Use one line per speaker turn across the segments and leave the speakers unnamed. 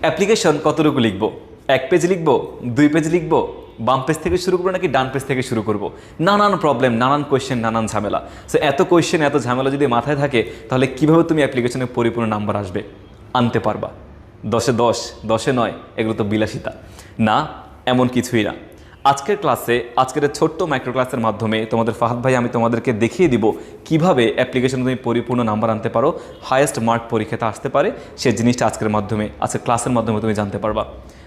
Application কতটুকু লিখব? এক পেজ লিখব, দুই পেজ লিখব, বাম পেজ থেকে শুরু করব নাকি ডান পেজ থেকে শুরু করব? নানান প্রবলেম নানান কোয়েশ্চেন নানান ঝামেলা। সো এত কোয়েশ্চেন এত ঝামেলা যদি মাথায় থাকে, তাহলে কীভাবে তুমি অ্যাপ্লিকেশনে পরিপূর্ণ নাম্বার আসবে? আনতে পারবা। দশে দশ, দশে নয়, এগুলো তো বিলাসিতা। না, এমন কিছুই না। আজকের ক্লাসে, আজকের ছোট্ট মাইক্রো ক্লাসের মাধ্যমে তোমাদের ফাহাদ ভাই, আমি তোমাদেরকে দেখিয়ে দিব কীভাবে অ্যাপ্লিকেশনে তুমি পরিপূর্ণ নাম্বার আনতে পারো হায়েস্ট মার্ক পরীক্ষাতে আসতে পারে সেই জিনিসটা আজকের মাধ্যমে, আজকের ক্লাসের মাধ্যমে তুমি জানতে পারবা।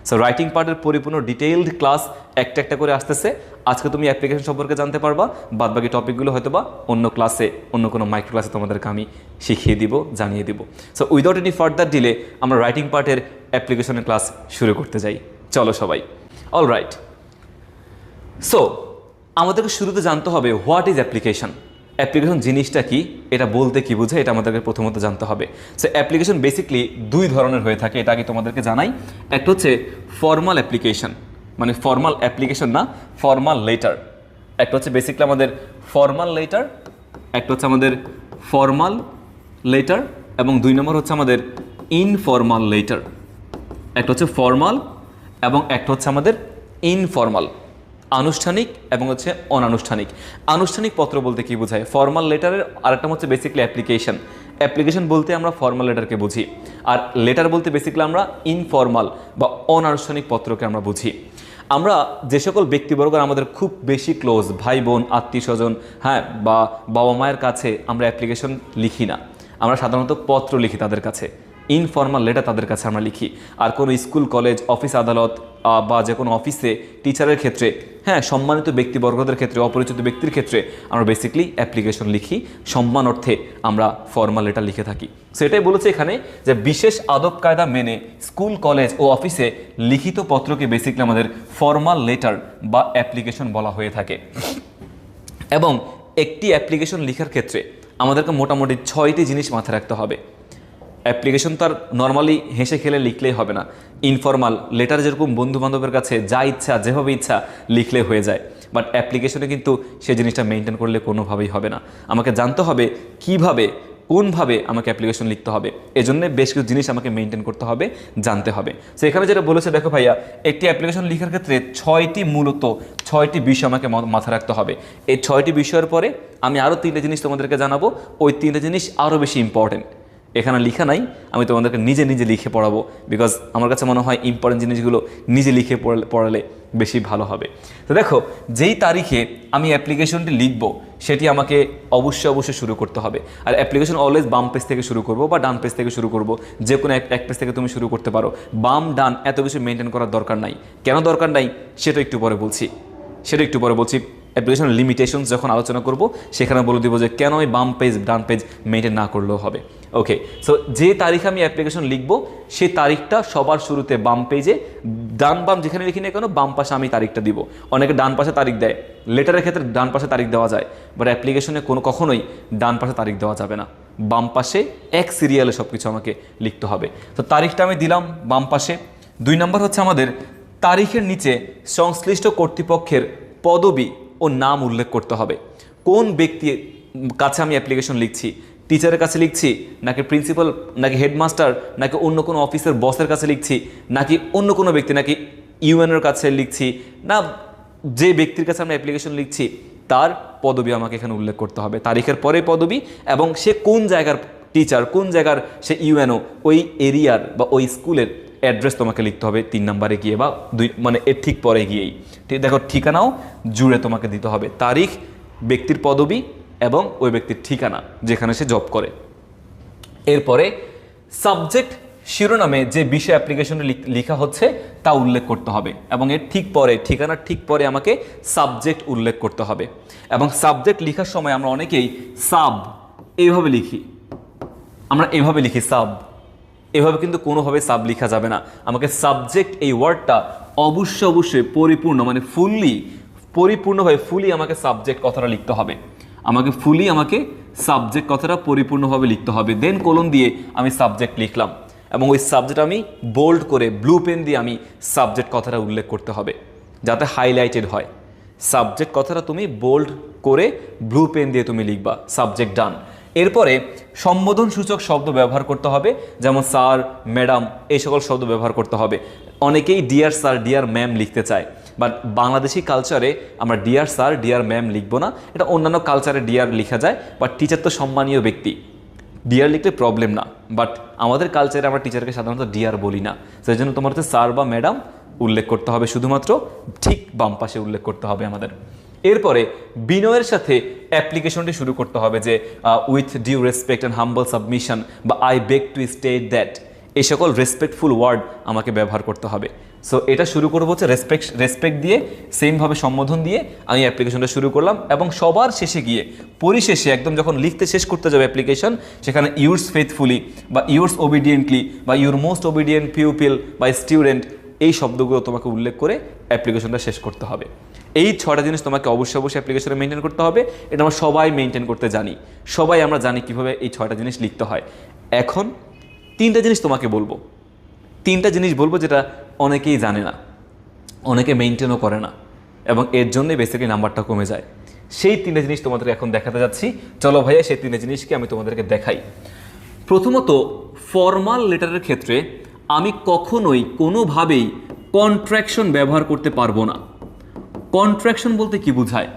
সো রাইটিং পার্টের পরিপূর্ণ ডিটেইলড ক্লাস একটা একটা করে আসতেছে। আজকে তুমি অ্যাপ্লিকেশন সম্পর্কে জানতে পারবা, বাদবাকি টপিকগুলো হয়তো বা অন্য ক্লাসে অন্য কোনো মাইক্রো ক্লাসে তোমাদেরকে আমি শিখিয়ে দিব, জানিয়ে দিব। So without any further delay আমরা রাইটিং পার্টের অ্যাপ্লিকেশনের ক্লাস শুরু করতে যাই। চলো সবাই। অল রাইট সো আমাদেরকে শুরুতে জানতে হবে হোয়াট ইজ অ্যাপ্লিকেশন অ্যাপ্লিকেশন জিনিসটা কি? এটা বলতে কি বুঝে এটা আমাদেরকে প্রথমত জানতে হবে। সো অ্যাপ্লিকেশন বেসিকলি দুই ধরনের হয়ে থাকে, এটা আগে তোমাদেরকে জানাই। একটা হচ্ছে ফর্মাল অ্যাপ্লিকেশন মানে ফর্মাল অ্যাপ্লিকেশন না ফর্মাল লেটার একটা হচ্ছে বেসিকলি আমাদের ফর্মাল লেটার একটা হচ্ছে আমাদের ফর্মাল লেটার এবং দুই নম্বর হচ্ছে আমাদের ইনফর্মাল লেটার একটা হচ্ছে ফর্মাল এবং একটা হচ্ছে আমাদের ইনফর্মাল আনুষ্ঠানিক এবং হচ্ছে অনানুষ্ঠানিক। আনুষ্ঠানিক পত্র বলতে কি বোঝায়? ফর্মাল লেটারের আরেকটা হচ্ছে বেসিক্যালি অ্যাপ্লিকেশন অ্যাপ্লিকেশন বলতে আমরা ফর্মাল লেটারকে বুঝি। আর লেটার বলতে বেসিক্যালি আমরা ইনফর্মাল বা অনানুষ্ঠানিক পত্রকে আমরা বুঝি। আমরা যে সকল ব্যক্তিবর্গ আমাদের খুব বেশি ক্লোজ ভাই বোন, আত্মীয় স্বজন হ্যাঁ বা বাবা মায়ের কাছে আমরা অ্যাপ্লিকেশন লিখি না। আমরা সাধারণত পত্র লিখি তাদের কাছে। ইনফর্মাল লেটার তাদের কাছে আমরা লিখি। আর কোনো স্কুল কলেজ অফিস আদালত বা যে কোনো অফিসে টিচারের ক্ষেত্রে হ্যাঁ সম্মানিত ব্যক্তিবর্গদের ক্ষেত্রে, অপরিচিত ব্যক্তির ক্ষেত্রে আমরা বেসিকলি অ্যাপ্লিকেশন লিখি। সম্মান অর্থে আমরা ফর্মাল লেটার লিখে থাকি। সেটাই বলেছে এখানে যে বিশেষ আদব কায়দা মেনে স্কুল কলেজ ও অফিসে লিখিত পত্রকে বেসিকলি আমাদের ফর্মাল লেটার বা অ্যাপ্লিকেশন বলা হয়ে থাকে। এবং একটি অ্যাপ্লিকেশন লিখার ক্ষেত্রে আমাদেরকে মোটামুটি ছয়টি জিনিস মাথায় রাখতে হবে। অ্যাপ্লিকেশন তো আর নর্মালি হেসে খেলে লিখলেই হবে না। ইনফর্মাল লেটার যেরকম বন্ধু বান্ধবের কাছে যা ইচ্ছা, যেভাবে ইচ্ছা লিখলে হয়ে যায়। বাট অ্যাপ্লিকেশনে কিন্তু সেই জিনিসটা মেনটেন করলে কোনোভাবেই হবে না। আমাকে জানতে হবে কীভাবে, কোনভাবে আমাকে অ্যাপ্লিকেশন লিখতে হবে। এজন্য বেশ কিছু জিনিস আমাকে মেনটেন করতে হবে, জানতে হবে। সো এখানে যেটা বলেছে, দেখো ভাইয়া, একটি অ্যাপ্লিকেশন লেখার ক্ষেত্রে ছয়টি মূলত, ছয়টি বিষয় আমাকে মাথায় রাখতে হবে। এই ছয়টি বিষয়ের পরে আমি আরও তিনটে জিনিস তোমাদেরকে জানাব। ওই তিনটে জিনিস আরও বেশি ইম্পর্টেন্ট এখানে লিখা নাই, আমি তোমাদেরকে নিজে নিজে লিখে পড়াবো বিকজ আমার কাছে মনে হয় ইম্পর্টেন্ট জিনিসগুলো নিজে লিখে পড়ালে- বেশি ভালো হবে। তো দেখো, যেই তারিখে আমি অ্যাপ্লিকেশনটি লিখব, সেটি আমাকে অবশ্যই অবশ্যই শুরু করতে হবে। আর অ্যাপ্লিকেশন অলওয়েজ বাম পেজ থেকে শুরু করব বা ডান পেজ থেকে শুরু করব, যে কোনো এক পেজ থেকে তুমি শুরু করতে পারো। বাম, ডান এত কিছু মেনটেন করার দরকার নাই। কেন দরকার নাই? সেটা একটু পরে বলছি। সেটা একটু পরে বলছি। অ্যাপ্লিকেশন লিমিটেশনস যখন আলোচনা করব, সেখানে বলে দিব যে কেন ওই বাম পেজ ডান পেজ মেনটেন না করলেও হবে। ওকে সো যে তারিখে আমি অ্যাপ্লিকেশন লিখব, সেই তারিখটা সবার শুরুতে বাম পেজে ডান বাম যেখানে লিখি না কেন, বাম পাশে আমি তারিখটা দিব। অনেকে ডান পাশে তারিখ দেয়। লেটারের ক্ষেত্রে ডান পাশে তারিখ দেওয়া যায় বাট অ্যাপ্লিকেশনে কোনো কখনোই ডান পাশে তারিখ দেওয়া যাবে না। বাম পাশে এক সিরিয়ালে সব কিছু আমাকে লিখতে হবে। তো তারিখটা আমি দিলাম বাম পাশে। দুই নম্বর হচ্ছে আমাদের তারিখের নিচে সংশ্লিষ্ট কর্তৃপক্ষের পদবি ও নাম উল্লেখ করতে হবে। কোন ব্যক্তির কাছে আমি অ্যাপ্লিকেশন লিখছি? টিচারের কাছে লিখছি, নাকি প্রিন্সিপাল নাকি হেডমাস্টার নাকি অন্য কোনো অফিসের বসের কাছে লিখছি, নাকি অন্য কোনো ব্যক্তি, নাকি ইউএনের কাছে লিখছি, না যে ব্যক্তির কাছে আমরা অ্যাপ্লিকেশন লিখছি, তার পদবি আমাকে এখানে উল্লেখ করতে হবে। তারিখের পরে পদবি এবং সে কোন জায়গার টিচার কোন জায়গার সে ইউএনও ওই এরিয়ার বা ওই স্কুলের অ্যাড্রেস তোমাকে লিখতে হবে তিন নম্বরে গিয়ে বা দুই মানে এর ঠিক পরে গিয়েই। ঠিক, দেখো ঠিকানাও জুড়ে তোমাকে দিতে হবে। তারিখ, ব্যক্তির পদবি এবং ওই ব্যক্তির ঠিকানা যেখানে সে জব করে। এরপরে সাবজেক্ট শিরোনামে যে বিষয় অ্যাপ্লিকেশনে লেখা হচ্ছে, তা উল্লেখ করতে হবে এবং এর ঠিক পরে, ঠিকানার ঠিক পরে আমাকে সাবজেক্ট উল্লেখ করতে হবে। এবং সাবজেক্ট লেখার সময় আমরা অনেকেই সাব এইভাবে লিখি। আমরা এভাবে লিখি সাব এভাবে কিন্তু কোনোভাবে সাব লেখা যাবে না। আমাকে সাবজেক্ট এই ওয়ার্ডটা অবশ্যই অবশ্যই পরিপূর্ণ মানে ফুললি পরিপূর্ণভাবে ফুলি আমাকে সাবজেক্ট কথাটা লিখতে হবে। আমাকে ফুলি আমাকে সাবজেক্ট কথাটা পরিপূর্ণভাবে লিখতে হবে। দেন কলম দিয়ে আমি সাবজেক্ট লিখলাম এবং ওই সাবজেক্ট আমি বোল্ড করে ব্লু পেন দিয়ে আমি সাবজেক্ট কথাটা উল্লেখ করতে হবে, যাতে হাইলাইটেড হয়। সাবজেক্ট কথাটা তুমি বোল্ড করে ব্লু পেন দিয়ে তুমি লিখবা সাবজেক্ট ডান এরপরে সম্বোধন সূচক শব্দ ব্যবহার করতে হবে, যেমন স্যার ম্যাডাম এই সকল শব্দ ব্যবহার করতে হবে। অনেকেই ডিয়ার স্যার ডিয়ার ম্যাম লিখতে চায়। বাট বাংলাদেশি কালচারে আমরা ডিয়ার স্যার ডিয়ার ম্যাম লিখব না। এটা অন্যান্য কালচারে ডিয়ার লেখা যায় বাট টিচার তো সম্মানীয় ব্যক্তি। ডিয়ার লিখলে প্রবলেম না। বাট আমাদের কালচারে আমরা টিচারকে সাধারণত ডিয়ার বলি না। সেই জন্য তোমার হচ্ছে স্যার বা ম্যাডাম উল্লেখ করতে হবে শুধুমাত্র। ঠিক বাম পাশে উল্লেখ করতে হবে আমাদের। এরপরে বিনয়ের সাথে অ্যাপ্লিকেশনটি শুরু করতে হবে যে with due respect and humble submission বা I beg to state that এই সকল রেসপেক্টফুল ওয়ার্ড আমাকে ব্যবহার করতে হবে। সো এটা শুরু করব হচ্ছে রেসপেক্ট রেসপেক্ট দিয়ে সেমভাবে সম্বোধন দিয়ে আমি অ্যাপ্লিকেশনটা শুরু করলাম এবং সবার শেষে গিয়ে, পরিশেষে একদম যখন লিখতে শেষ করতে যাবে অ্যাপ্লিকেশন সেখানে ইউর্স ফেথফুলি বা ইউর্স ওবিডিয়েন্টলি বা ইউর মোস্ট ওবিডিয়েন্ট পিউপিল বা স্টুডেন্ট এই শব্দগুলো তোমাকে উল্লেখ করে অ্যাপ্লিকেশনটা শেষ করতে হবে। এই ছটা জিনিস তোমাকে অবশ্যই অবশ্যই অ্যাপ্লিকেশনে মেনটেন করতে হবে। এটা আমরা সবাই মেনটেন করতে জানি। সবাই আমরা জানি কীভাবে এই ছয়টা জিনিস লিখতে হয়। এখন তিনটা জিনিস তোমাকে বলব। তিনটা জিনিস বলব যেটা অনেকেই জানে না, অনেকে মেনটেনও করে না, এবং এর জন্যই বেসিক্যালি নাম্বারটা কমে যায়। সেই তিনটা জিনিস তোমাদের এখন দেখাতে যাচ্ছি। চলো ভাইয়া, সেই তিনটা জিনিসকে আমি তোমাদেরকে দেখাই। প্রথমত ফর্মাল লেটারের ক্ষেত্রে আমি কখনোই কোনোভাবেই কন্ট্রাকশন ব্যবহার করতে পারব না। কন্ট্রাকশন বলতে কি বোঝায়?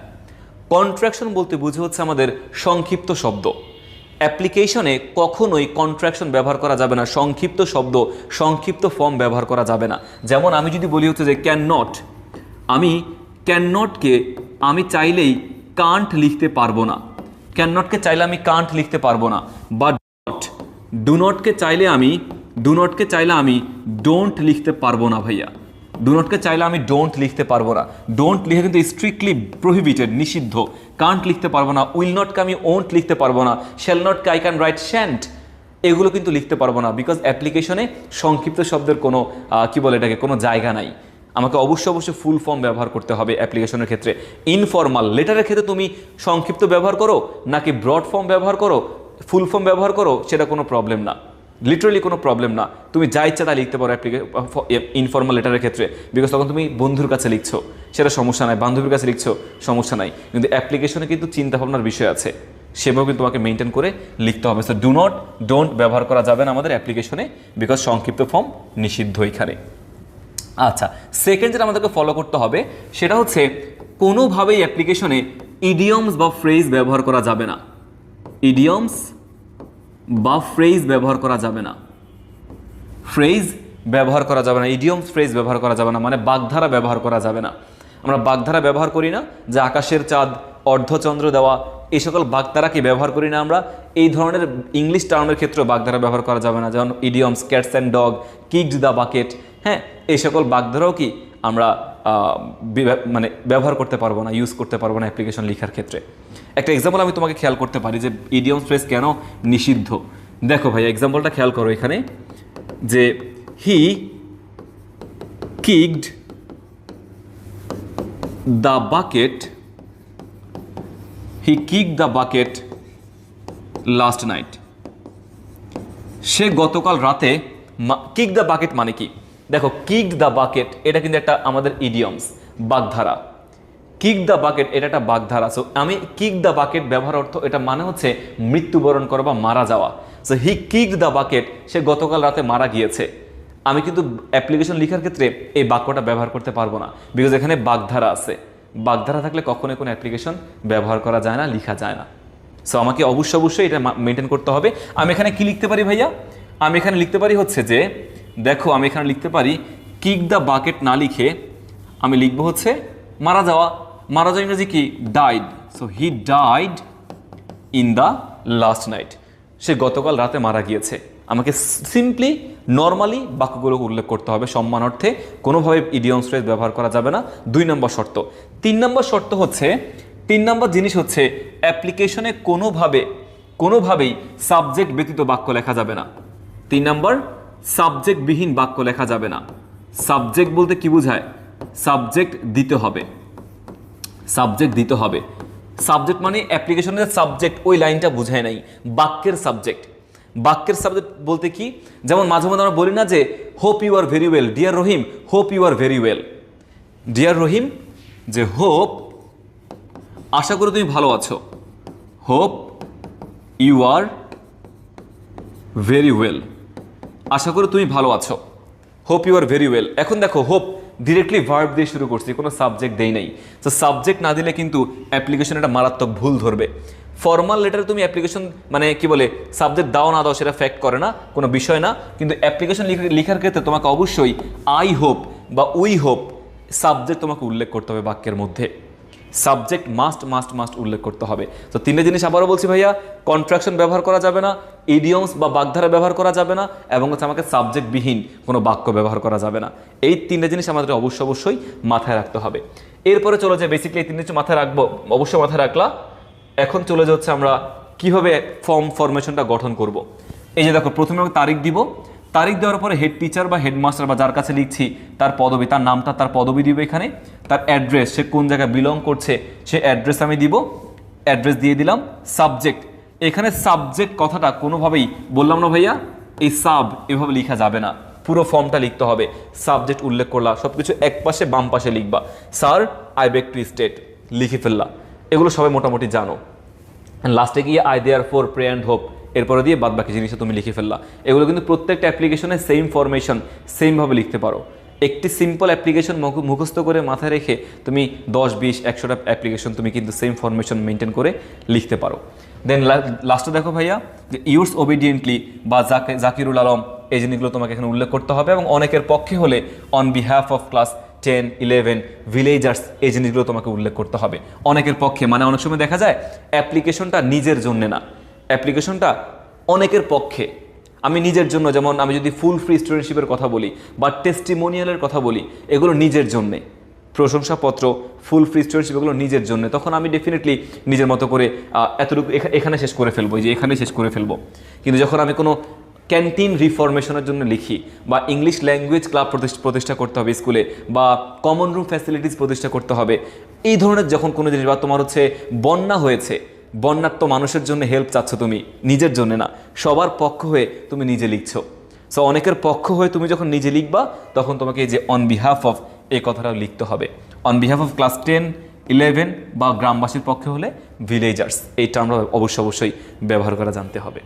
কন্ট্রাকশন বলতে বুঝে হচ্ছে আমাদের সংক্ষিপ্ত শব্দ। অ্যাপ্লিকেশনে কখনোই কন্ট্রাকশন ব্যবহার করা যাবে না, সংক্ষিপ্ত শব্দ, সংক্ষিপ্ত ফর্ম ব্যবহার করা যাবে না। যেমন আমি যদি বলি হচ্ছে যে ক্যান নট আমি ক্যান নটকে আমি চাইলেই কান্ট লিখতে পারব না। ক্যান নটকে চাইলে আমি কান্ট লিখতে পারব না বা ডট ডু নটকে চাইলে আমি ডু নটকে চাইলে আমি ডোন্ট লিখতে পারব না ভাইয়া। ডু নটকে চাইলে আমি ডোন্ট লিখতে পারব না। ডোন্ট লিখে কিন্তু স্ট্রিক্টলি প্রহিবিটেড নিষিদ্ধ। কান্ট লিখতে পারব না উইল নটকে আমি ওন্ট লিখতে পারব না শ্যাল নটকে আই ক্যান রাইট শ্যান্ট এগুলো কিন্তু লিখতে পারব না বিকজ অ্যাপ্লিকেশনে সংক্ষিপ্ত শব্দের কোনো কি বলে এটাকে, কোনো জায়গা নাই। আমাকে অবশ্যই অবশ্যই ফুল ফর্ম ব্যবহার করতে হবে অ্যাপ্লিকেশনের ক্ষেত্রে। ইনফর্মাল লেটারের ক্ষেত্রে তুমি সংক্ষিপ্ত ব্যবহার করো, নাকি ব্রড ফর্ম ব্যবহার করো ফুল ফর্ম ব্যবহার করো, সেটা কোনো প্রবলেম না। লিটারালি কোনো প্রবলেম না। তুমি যা ইচ্ছা তা লিখতে পারো ইনফর্মাল লেটারের ক্ষেত্রে। বিকজ তখন তুমি বন্ধুর কাছে লিখছো। সেটা সমস্যা নাই। বান্ধবীর কাছে লিখছো, সমস্যা নাই। কিন্তু অ্যাপ্লিকেশনে কিন্তু চিন্তা ভাবনার বিষয় আছে। সেভাবে কিন্তু তোমাকে মেনটেন করে লিখতে হবে। সো ডু নট ডোন্ট ব্যবহার করা যাবে না আমাদের অ্যাপ্লিকেশনে বিকজ সংক্ষিপ্ত ফর্ম নিষিদ্ধ এখানে। আচ্ছা সেকেন্ড যেটা আমাদেরকে ফলো করতে হবে, সেটা হচ্ছে কোনোভাবেই অ্যাপ্লিকেশনে ইডিয়মস বা ফ্রেজ ব্যবহার করা যাবে না। ইডিয়মস বা ফ্রেজ ব্যবহার করা যাবে না। ফ্রেজ ব্যবহার করা যাবে না ইডিয়মস ফ্রেজ ব্যবহার করা যাবে না মানে বাগধারা ব্যবহার করা যাবে না। আমরা বাগধারা ব্যবহার করি না, যে আকাশের চাঁদ, অর্ধচন্দ্র দেওয়া, এই সকল বাগধারাকে ব্যবহার করি না আমরা? এই ধরনের ইংলিশ টার্মের ক্ষেত্রেও বাগধারা ব্যবহার করা যাবে না, যেমন idioms cats and dog kicked the bucket হ্যাঁ এই সকল বাগধারাও কি আমরা মানে ব্যবহার করতে পারব না ইউজ করতে পারব না অ্যাপ্লিকেশন লেখার ক্ষেত্রে। একটা এক্সাম্পল আমি তোমাকে খেয়াল করতে পারি যে ইডিয়ম ফ্রেজ কেন নিষিদ্ধ। দেখো ভাই এক্সাম্পলটা খেয়াল করো এখানে, যে he kicked the bucket he kick the bucket last night সে গতকাল রাতে কিক দ্য বাকেট মানে কি? দেখো কিক দ্য বাকেট এটা কিন্তু একটা আমাদের ইডিয়মস বাগধারা। কিক দ্য বাকেট এটা একটা বাগধারা। সো আমি কিক দ্য বাকেট ব্যবহার অর্থ, এটা মানে হচ্ছে মৃত্যুবরণ করা বা মারা যাওয়া। So he kick the bucket সে গতকাল রাতে মারা গিয়েছে। আমি কিন্তু অ্যাপ্লিকেশন লেখার ক্ষেত্রে এই বাক্যটা ব্যবহার করতে পারব না। বিকজ এখানে বাগধারা আছে। বাগধারা থাকলে কখনোই কোনো অ্যাপ্লিকেশন ব্যবহার করা যায় না, লেখা যায় না। সো আমাকে অবশ্যই অবশ্যই এটা মেনটেন করতে হবে। আমি এখানে কি লিখতে পারি ভাইয়া? আমি এখানে লিখতে পারি হচ্ছে যে, দেখো, আমি এখানে লিখতে পারি কিক দ্য বাকেট না লিখে আমি লিখব হচ্ছে, মারা যাওয়া। মারা যাওয়া ইংরেজি কি? Died so he died in the last night সে গতকাল রাতে মারা গিয়েছে। আমাকে সিম্পলি নর্মালি বাক্যগুলো উল্লেখ করতে হবে। সম্মানার্থে কোনোভাবে ইডিয়মস ফ্রেজ ব্যবহার করা যাবে না। দুই নম্বর শর্ত। তিন নম্বর শর্ত হচ্ছে, তিন নম্বর জিনিস হচ্ছে অ্যাপ্লিকেশনে কোনোভাবে, কোনোভাবেই সাবজেক্ট ব্যতীত বাক্য লেখা যাবে না। তিন নম্বর সাবজেক্টবিহীন বাক্য লেখা যাবে না। সাবজেক্ট বলতে কি বোঝায়? সাবজেক্ট দিতে হবে। সাবজেক্ট দিতে হবে। সাবজেক্ট মানে অ্যাপ্লিকেশনের সাবজেক্ট ওই লাইনটা বোঝায় নাই। বাক্যের সাবজেক্ট বাক্যের সাবজেক্ট বলতে কি? যেমন মাঝে মাঝে আমরা বলি না যে hope you are very well dear Rahim hope you are very well dear Rahim যে হোপ আশা করি তুমি ভালো আছো। Hope you are very well আশা করি তুমি ভালো আছো। Hope you are very well এখন দেখো হোপ ডিরেক্টলি ভার্ব দিয়ে শুরু করছি, কোনো সাবজেক্ট দেই নাই। তো সাবজেক্ট না দিলে কিন্তু অ্যাপ্লিকেশন একটা মারাত্মক ভুল ধরবে। ফর্মাল লেটারে তুমি অ্যাপ্লিকেশন মানে কি বলে সাবজেক্ট দাও না দাও সেটা ফ্যাক্ট করে না, কোনো বিষয় না। কিন্তু অ্যাপ্লিকেশন লেখার ক্ষেত্রে তোমাকে অবশ্যই আই হোপ বা উই হোপ সাবজেক্ট তোমাকে উল্লেখ করতে হবে বাক্যের মধ্যে। সাবজেক্ট মাস্ট মাস্ট মাস্ট উল্লেখ করতে হবে। তো তিনটে জিনিস আবারও বলছি ভাইয়া কন্ট্রাকশন ব্যবহার করা যাবে না ইডিয়মস বা বাগধারা ব্যবহার করা যাবে না, এবং হচ্ছে আমাকে সাবজেক্টবিহীন কোনো বাক্য ব্যবহার করা যাবে না। এই তিনটে জিনিস আমাদের অবশ্য অবশ্যই মাথায় রাখতে হবে। এরপরে চলে যায় বেসিক্যালি এই জিনিস মাথায় রাখব, অবশ্যই মাথায় রাখলা। এখন চলে যাচ্ছে আমরা কীভাবে ফর্ম ফরমেশনটা গঠন করব। এই যে দেখো, প্রথমে আমি তারিখ দিব তারিখ দেওয়ার পরে হেড টিচার বা হেডমাস্টার বা যার কাছে লিখছি, তার পদবি, তার নামটা, তার পদবি দিব এখানে, তার অ্যাড্রেস সে কোন জায়গায় বিলং করছে, সে অ্যাড্রেস আমি দিব অ্যাড্রেস দিয়ে দিলাম সাবজেক্ট এখানে সাবজেক্ট কথাটা কোনোভাবেই বললাম না ভাইয়া, এই সাব এভাবে লেখা যাবে না, পুরো ফর্মটা লিখতে হবে সাবজেক্ট উল্লেখ করলা সব কিছু এক পাশে, বাম পাশে লিখবা sir I beg to state লিখে ফেললা, এগুলো সবাই মোটামুটি জানো। লাস্টে গিয়ে I therefore pray and hope এরপরে দিয়ে বাদ বাকি জিনিসটা তুমি লিখে ফেললা। এগুলো কিন্তু প্রত্যেকটা অ্যাপ্লিকেশনে সেম ফরমেশন সেমভাবে লিখতে পারো। একটি সিম্পল অ্যাপ্লিকেশন মুখস্থ করে মাথায় রেখে তুমি দশ, বিশ, একশোটা অ্যাপ্লিকেশন তুমি কিন্তু সেম ফরমেশন মেনটেন করে লিখতে পারো। দেন লাস্টে দেখো ভাইয়া, যে ইউর্স ওবিডিয়েন্টলি বা জাকে জাকিরুল আলম এই জিনিসগুলো তোমাকে এখানে উল্লেখ করতে হবে এবং অনেকের পক্ষে হলে on behalf of class ten eleven villagers এই জিনিসগুলো তোমাকে উল্লেখ করতে হবে। অনেকের পক্ষে মানে অনেক সময় দেখা যায় অ্যাপ্লিকেশনটা নিজের জন্যে না। অ্যাপ্লিকেশনটা অনেকের পক্ষে। আমি নিজের জন্য, যেমন আমি যদি ফুল ফ্রি স্টুডেন্টশিপের কথা বলি বা টেস্টিমোনিয়ালের কথা বলি, এগুলো নিজের জন্যে। প্রশংসাপত্র ফুল ফ্রি স্টুডেন্টশিপ এগুলো নিজের জন্য। তখন আমি ডেফিনেটলি নিজের মতো করে এতটুকু এখানে শেষ করে ফেলব যে এখানে শেষ করে ফেলব। কিন্তু যখন আমি কোনো ক্যান্টিন রিফরমেশনের জন্য লিখি বা ইংলিশ ল্যাঙ্গুয়েজ ক্লাব প্রতিষ্ঠা করতে হবে স্কুলে বা কমন রুম ফ্যাসিলিটিস প্রতিষ্ঠা করতে হবে, এই ধরনের যখন কোনো জিনিস বা তোমার হচ্ছে বন্যা হয়েছে বন্যাত্ম মানুষের জন্য হেল্প চাচ্ছ তুমি, নিজের জন্য না, সবার পক্ষ হয়ে তুমি নিজে লিখছো। সো অনেকের পক্ষ হয়ে তুমি যখন নিজে লিখবা, তখন তোমাকে এই যে অন বিহাফ অফ এই কথাটাও লিখতে হবে। On behalf of class ten eleven বা গ্রামবাসীর পক্ষে হলে ভিলেজার্স এই টার্মটা অবশ্যই অবশ্যই ব্যবহার করা জানতে হবে।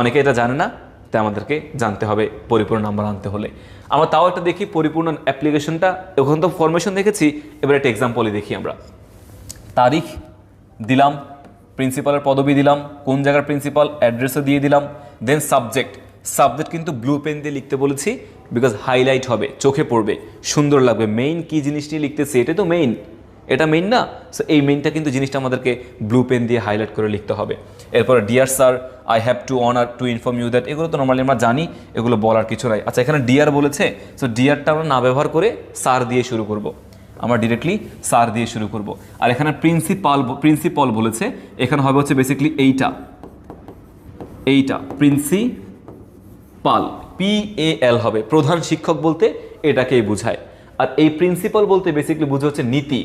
অনেকে এটা জানে না, তাই আমাদেরকে জানতে হবে পরিপূর্ণ নাম্বার আনতে হলে। আমরা তাও একটা দেখি, পরিপূর্ণ অ্যাপ্লিকেশনটা এখন তো ফরমেশন দেখেছি, এবার একটা এক্সাম্পলই দেখি আমরা। তারিখ দিলাম প্রিন্সিপালের পদবি দিলাম, কোন জায়গার প্রিন্সিপাল অ্যাড্রেসও দিয়ে দিলাম দেন সাবজেক্ট সাবজেক্ট কিন্তু ব্লু পেন দিয়ে লিখতে বলেছি বিকজ হাইলাইট হবে, চোখে পড়বে, সুন্দর লাগবে। মেইন কি জিনিস নিয়ে লিখতেছি, এটাই তো মেইন এটা মেইন না? সো এই মেইনটা কিন্তু জিনিসটা আমাদেরকে ব্লু পেন দিয়ে হাইলাইট করে লিখতে হবে। এরপর dear sir I have to honour to inform you that এগুলো তো নর্মালি আমরা জানি, এগুলো বলার কিছু নাই। আচ্ছা এখানে ডিয়ার বলেছে সো ডিয়ারটা আমরা না ব্যবহার করে স্যার দিয়ে শুরু করব। আমরা ডিরেক্টলি সার দিয়ে শুরু করব। আর এখানে প্রিন্সিপাল প্রিন্সিপাল বলেছে, এখানে হবে হচ্ছে বেসিক্যালি এইটা। এইটা প্রিন্সিপাল পি এ এল হবে। প্রধান শিক্ষক বলতে এটাকেই বোঝায়। আর এই প্রিন্সিপাল বলতে বেসিক্যালি বুঝে হচ্ছে নীতি।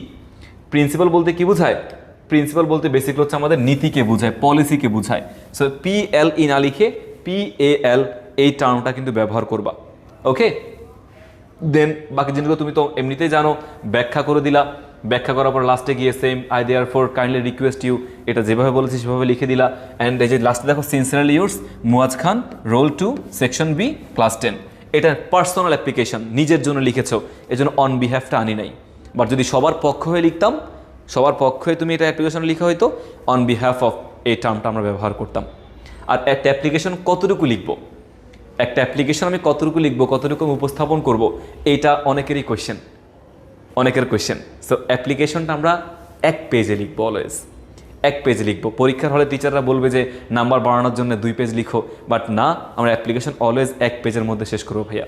প্রিন্সিপাল বলতে কি বোঝায়? প্রিন্সিপাল বলতে বেসিক্যালি হচ্ছে আমাদের নীতিকে বোঝায় পলিসিকে বোঝায়। সো পি এল ই না লিখে পি এ এল এই টার্মটা কিন্তু ব্যবহার করবা। ওকে দেন বাকি জিনিসগুলো তুমি তো এমনিতেই জানো, ব্যাখ্যা করে দিলা। ব্যাখ্যা করার পর লাস্টে গিয়ে same I therefore kindly request you এটা যেভাবে বলেছি সেভাবে লিখে দিলা। অ্যান্ড এই যে লাস্টে দেখো sincerely yours Muaz Khan roll two section B class ten এটা পার্সোনাল অ্যাপ্লিকেশন নিজের জন্য লিখেছো। এই জন্য অন বিহ্যাভটা আনি নাই। বাট যদি সবার পক্ষ হয়ে লিখতাম, সবার পক্ষ হয়ে তুমি এটা অ্যাপ্লিকেশন লিখা হয়তো অন বিহ্যাভ অফ এই টার্মটা আমরা ব্যবহার করতাম। আর একটা অ্যাপ্লিকেশন কতটুকু লিখব? একটা অ্যাপ্লিকেশন আমি কতটুকু লিখব, কতটুকু উপস্থাপন করব, এইটা অনেকেরই কোয়েশ্চেন অনেকের কোয়েশ্চেন সো অ্যাপ্লিকেশনটা আমরা এক পেজে লিখব অলওয়েজ এক পেজে লিখব। পরীক্ষার হলে টিচাররা বলবে যে, নাম্বার বাড়ানোর জন্য দুই পেজ লিখো। বাট না, আমরা অ্যাপ্লিকেশন অলওয়েজ এক পেজের মধ্যে শেষ করব, ভাইয়া।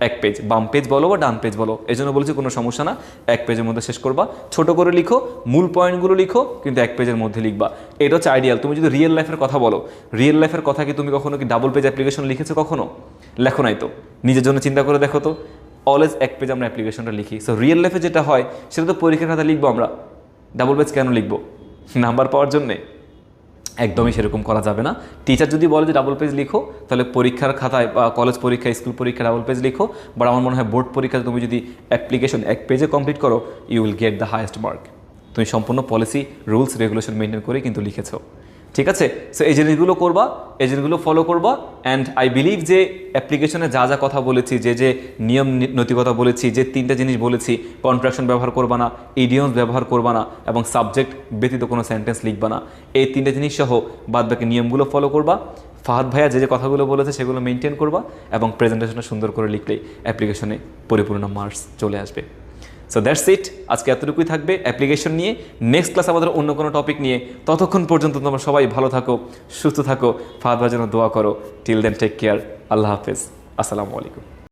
এক পেজ বাম পেজ বলো বা ডান পেজ বলো, এই জন্য বলছি কোনো সমস্যা না, এক পেজের মধ্যে শেষ করবা। ছোট করে লিখো, মূল পয়েন্টগুলো লিখো, কিন্তু এক পেজের মধ্যে লিখবা। এটা হচ্ছে আইডিয়াল তুমি যদি রিয়েল লাইফের কথা বলো রিয়েল লাইফের কথা কি তুমি কখনো কি ডাবল পেজ অ্যাপ্লিকেশন লিখেছো কখনো? লেখো নাই তো, নিজের জন্য চিন্তা করে দেখো তো। অলওয়েজ এক পেজ আমরা অ্যাপ্লিকেশনটা লিখি। সো রিয়েল লাইফে যেটা হয়, সেটা তো পরীক্ষার খাতা লিখব আমরা। ডাবল পেজ কেন লিখব? নাম্বার পাওয়ার জন্যে। একদমই সেরকম করা যাবে না। টিচার যদি বলে যে ডাবল পেজ লিখো, তাহলে পরীক্ষার খাতায় বা কলেজ পরীক্ষা স্কুল পরীক্ষা ডাবল পেজ লিখো বাট আমার মনে হয় বোর্ড পরীক্ষা তুমি যদি অ্যাপ্লিকেশন এক পেজে কমপ্লিট করো you will get the highest mark তুমি সম্পূর্ণ পলিসি রুলস রেগুলেশন মেনটেন করে কিন্তু লিখেছো। ঠিক আছে? সো এই জিনিসগুলো করবা, এই জিনিসগুলো ফলো করবা অ্যান্ড আই বিলিভ যে অ্যাপ্লিকেশনে যা যা কথা বলেছি, যে যে নিয়ম নৈতিকতা বলেছি, যে তিনটা জিনিস বলেছি কন্ট্রাকশন ব্যবহার করবা না ইডিয়মস ব্যবহার করবা না, এবং সাবজেক্ট ব্যতীত কোনো সেন্টেন্স লিখবা না। এই তিনটা জিনিস সহ বাদবাকি নিয়মগুলো ফলো করবা। ফাহাদ ভাইয়া যে যে কথাগুলো বলেছে সেগুলো মেনটেন করবা, এবং প্রেজেন্টেশনটা সুন্দর করে লিখলেই অ্যাপ্লিকেশনে পরিপূর্ণ মার্কস চলে আসবে। সো দ্যাটস ইট আজকে এতটুকুই থাকবে অ্যাপ্লিকেশন নিয়ে। নেক্সট ক্লাস আমাদের অন্য কোনো টপিক নিয়ে। ততক্ষণ পর্যন্ত তোমরা সবাই ভালো থাকো, সুস্থ থাকো। ফাদবার জন্য দোয়া করো। টিল দেন টেক কেয়ার আল্লাহ হাফেজ। আসসালামু আলাইকুম।